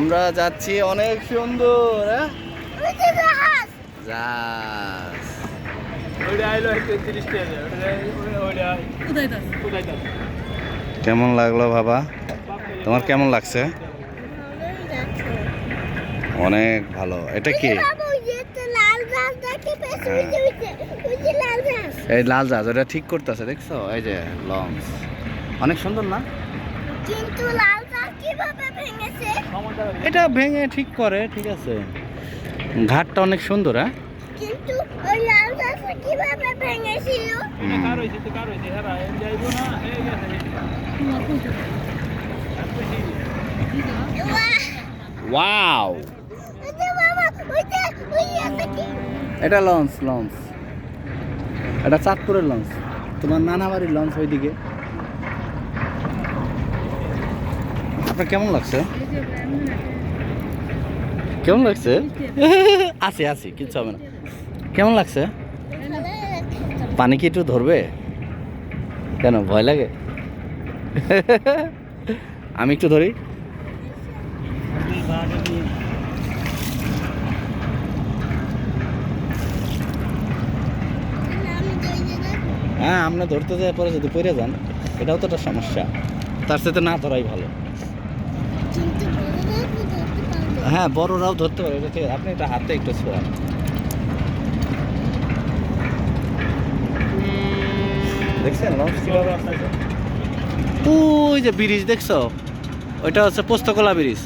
আমরা যাচ্ছি অনেক সুন্দর হ্যাঁ? কেমন লাগল বাবা তোমার কেমন লাগছে অনেক ভালো এটা কি বাবা ওই যে একটা লাল জাহাজ দেখে পেয়েছে ওই যে ওই যে ওই যে লাল জাহাজ এই লাল জাহাজ ওটা ঠিক করতেছে দেখছ? এই যে লঞ্চ অনেক সুন্দর না? কিন্তু লাল এটা ভেঙে ঠিক করে ঠিক আছে। ঘাটটা অনেক সুন্দর হ্যাঁ? কিন্তু ওই লাল কীভাবে ভেঙেছিল! ওয়াও। এটা লঞ্চ লঞ্চ। এটা চাঁদপুরের লঞ্চ। তোমার নানা বাড়ির লঞ্চ ওইদিকে। আপনার কেমন লাগছে? কেমন লাগছে? আছি আছি কিচ্ছু হবে না। কেমন লাগছে? পানি কি একটু ধরবে? কেন ভয় লাগে? আমি একটু ধরি। হ্যাঁ আপনি ধরতে যাওয়ার পরে যদি পড়ে যান এটাও তো একটা সমস্যা। তার সাথে না ধরাই ভালো কিন্তু বড়রা তো ধরতে পারবে হ্যাঁ বড়রাও ধরতে পারে এটা আপনি এটা হাতে একটু ছোঁয়া দেখছেন? লঞ্চ কীভাবে আসতেছে? ওই যে ব্রিজ দেখছ? ওইটা হচ্ছে পোস্তকলা ব্রিজ।